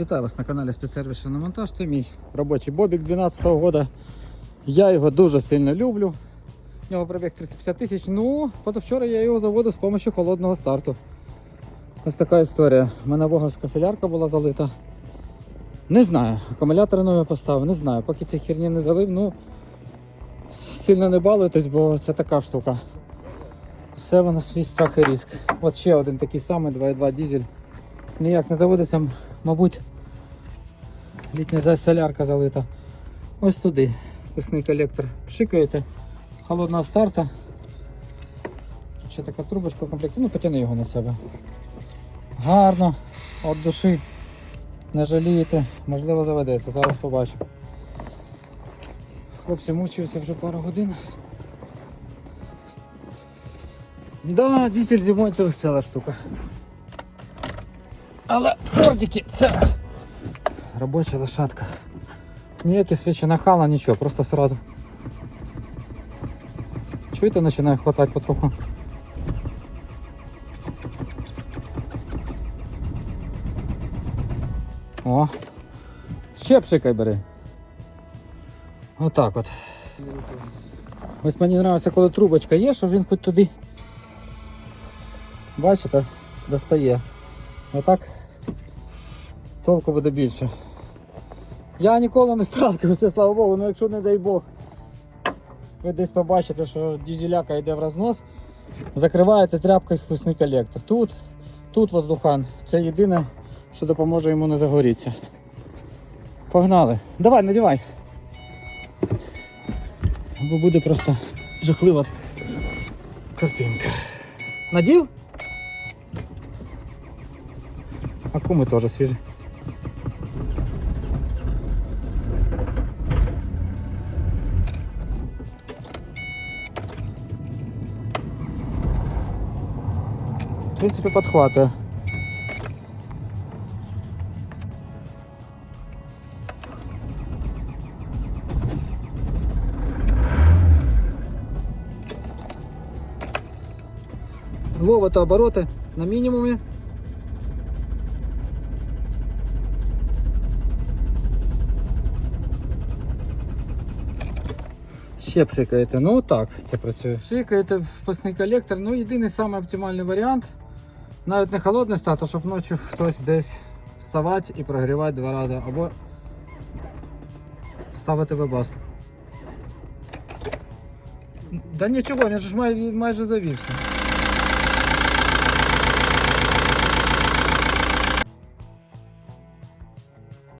Вітаю вас на каналі Спецсервіс монтаж. Це мій робочий Бобік 12-го года. Я його дуже сильно люблю. У нього пробіг 350 тисяч. Ну, позавчора я його заводив з допомогою холодного старту. Ось така історія. У мене воговська солярка була залита. Не знаю, акумулятори нові поставив, не знаю. Поки ці херні не залив, ну сильно не балуйтесь, бо це така штука. Все воно свій страх і риск. От ще один такий самий 2.2 дизель. Ніяк не заводиться, мабуть, літня солярка залита. Ось туди. Писний колектор пшикаєте, холодного старта. Ще така трубочка в комплекті, ну потяни його на себе. Гарно, від душі. Не жалієте, можливо заведеться, зараз побачимо. Хлопці мучаються вже пару годин. Да, дизель зимою це весела штука. Але фордики це робоча лошадка. Ніякі свічі нахала, нічого, просто сразу. Чуєте, починає хватати потроху. О! Ще пшикай бери. Отак от. Ось мені подобається, коли трубочка є, щоб він хоч туди. Бачите, достає. Отак толку буде більше. Я ніколи не сталкивався, слава Богу, ну якщо не дай Бог, ви десь побачите, що дізеляка йде в рознос, закриваєте тряпкою впускний колектор. Тут, тут воздухан. Це єдине, що допоможе йому не загорітися. Погнали. Давай, надівай. Бо буде просто жахлива картинка. Надів? А куми теж свіжі. принципі, підхватує. Ловити обороти на мінімумі. Ще пшикаєте. Ну так це працює. Пшикаєте в впускний колектор. Ну єдиний самий оптимальний варіант. Навіть не холодний стати, щоб ночі хтось десь вставати і прогрівати два рази. Або ставити вебаст. Да нічого, він ж май, майже завівся.